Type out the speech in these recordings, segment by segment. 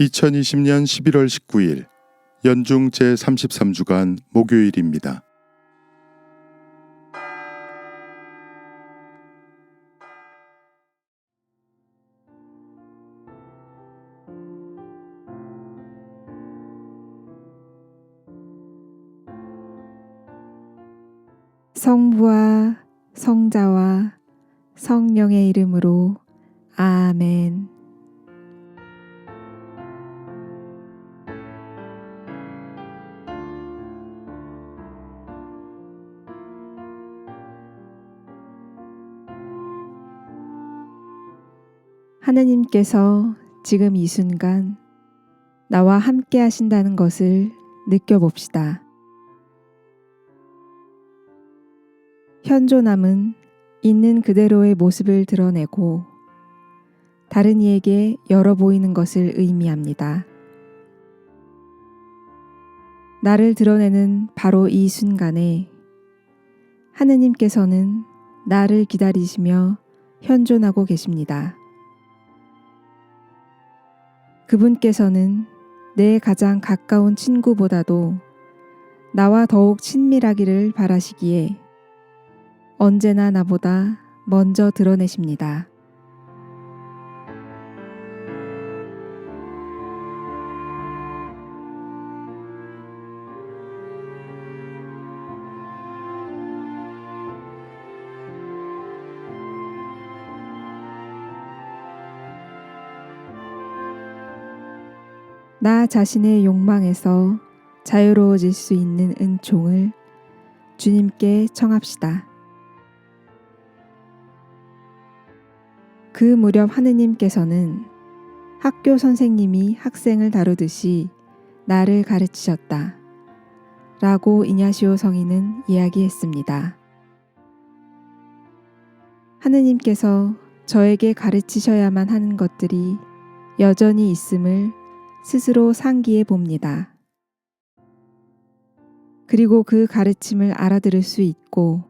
2020년 11월 19일 연중 제33주간 목요일입니다. 성부와 성자와 성령의 이름으로 아멘. 하느님께서 지금 이 순간 나와 함께 하신다는 것을 느껴봅시다. 현존함은 있는 그대로의 모습을 드러내고 다른 이에게 열어 보이는 것을 의미합니다. 나를 드러내는 바로 이 순간에 하느님께서는 나를 기다리시며 현존하고 계십니다. 그분께서는 내 가장 가까운 친구보다도 나와 더욱 친밀하기를 바라시기에 언제나 나보다 먼저 드러내십니다. 나 자신의 욕망에서 자유로워질 수 있는 은총을 주님께 청합시다. 그 무렵 하느님께서는 학교 선생님이 학생을 다루듯이 나를 가르치셨다. 라고 이냐시오 성인은 이야기했습니다. 하느님께서 저에게 가르치셔야만 하는 것들이 여전히 있음을 스스로 상기해 봅니다. 그리고 그 가르침을 알아들을 수 있고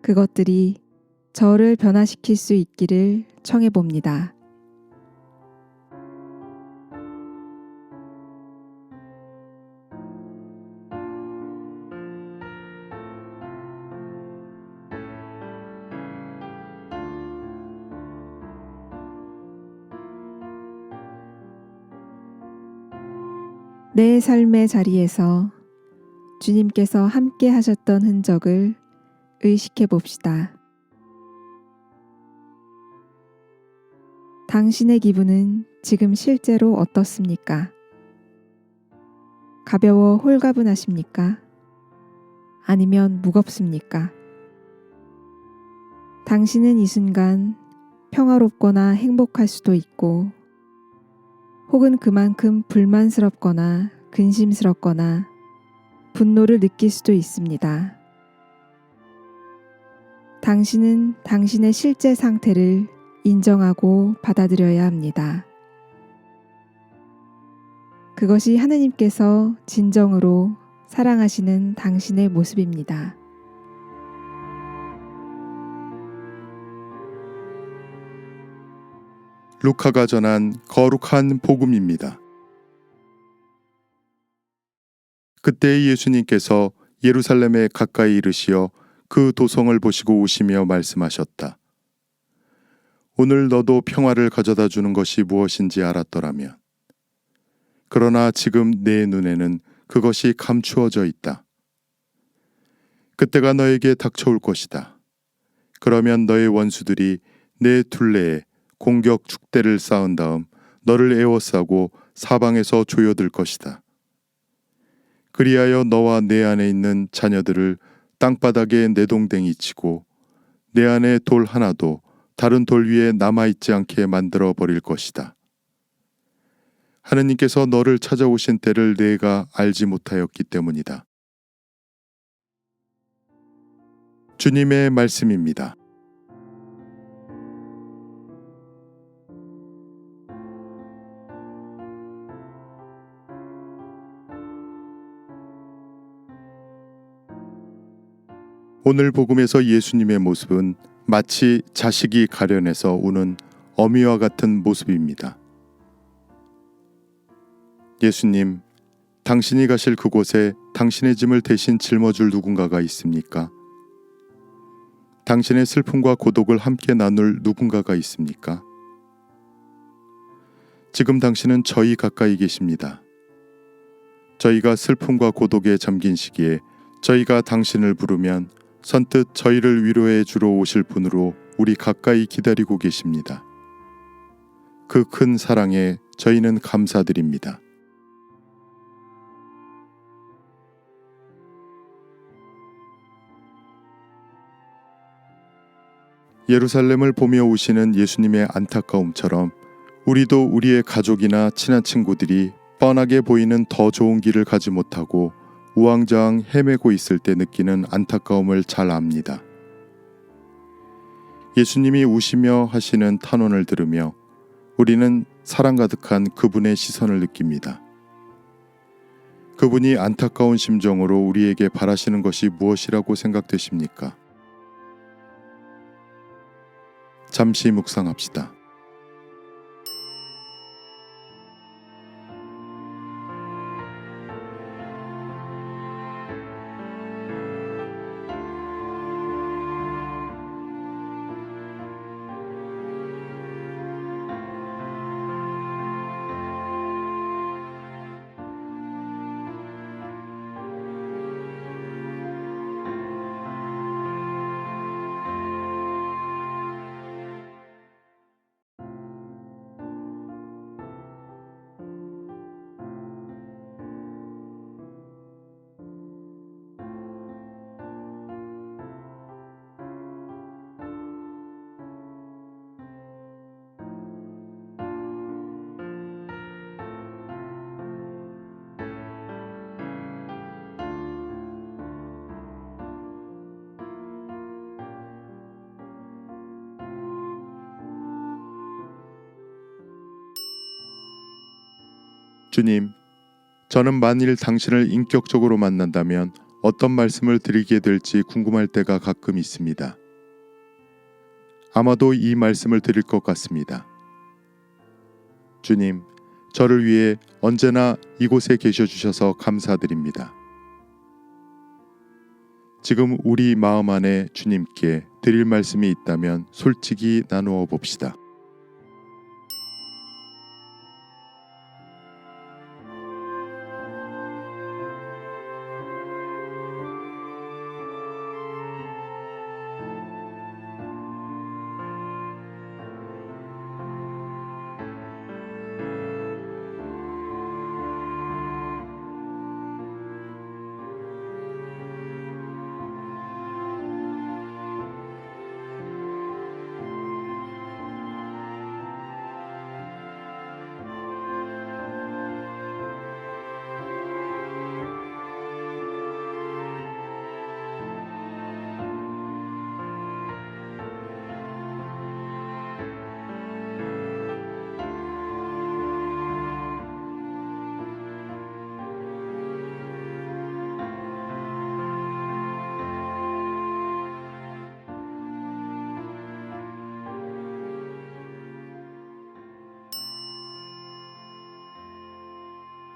그것들이 저를 변화시킬 수 있기를 청해 봅니다. 내 삶의 자리에서 주님께서 함께 하셨던 흔적을 의식해 봅시다. 당신의 기분은 지금 실제로 어떻습니까? 가벼워 홀가분하십니까? 아니면 무겁습니까? 당신은 이 순간 평화롭거나 행복할 수도 있고, 혹은 그만큼 불만스럽거나 근심스럽거나 분노를 느낄 수도 있습니다. 당신은 당신의 실제 상태를 인정하고 받아들여야 합니다. 그것이 하느님께서 진정으로 사랑하시는 당신의 모습입니다. 루카가 전한 거룩한 복음입니다. 그때 예수님께서 예루살렘에 가까이 이르시어 그 도성을 보시고 오시며 말씀하셨다. 오늘 너도 평화를 가져다 주는 것이 무엇인지 알았더라면. 그러나 지금 내 눈에는 그것이 감추어져 있다. 그때가 너에게 닥쳐올 것이다. 그러면 너의 원수들이 내 둘레에 공격 축대를 쌓은 다음 너를 에워싸고 사방에서 조여들 것이다. 그리하여 너와 내 안에 있는 자녀들을 땅바닥에 내동댕이 치고 내 안에 돌 하나도 다른 돌 위에 남아있지 않게 만들어 버릴 것이다. 하느님께서 너를 찾아오신 때를 내가 알지 못하였기 때문이다. 주님의 말씀입니다. 오늘 복음에서 예수님의 모습은 마치 자식이 가련해서 우는 어미와 같은 모습입니다. 예수님, 당신이 가실 그곳에 당신의 짐을 대신 짊어줄 누군가가 있습니까? 당신의 슬픔과 고독을 함께 나눌 누군가가 있습니까? 지금 당신은 저희 가까이 계십니다. 저희가 슬픔과 고독에 잠긴 시기에 저희가 당신을 부르면 선뜻 저희를 위로해 주러 오실 분으로 우리 가까이 기다리고 계십니다. 그 큰 사랑에 저희는 감사드립니다. 예루살렘을 보며 오시는 예수님의 안타까움처럼 우리도 우리의 가족이나 친한 친구들이 뻔하게 보이는 더 좋은 길을 가지 못하고 우왕좌왕 헤매고 있을 때 느끼는 안타까움을 잘 압니다. 예수님이 우시며 하시는 탄원을 들으며 우리는 사랑 가득한 그분의 시선을 느낍니다. 그분이 안타까운 심정으로 우리에게 바라시는 것이 무엇이라고 생각되십니까? 잠시 묵상합시다. 주님, 저는 만일 당신을 인격적으로 만난다면 어떤 말씀을 드리게 될지 궁금할 때가 가끔 있습니다. 아마도 이 말씀을 드릴 것 같습니다. 주님, 저를 위해 언제나 이곳에 계셔 주셔서 감사드립니다. 지금 우리 마음 안에 주님께 드릴 말씀이 있다면 솔직히 나누어 봅시다.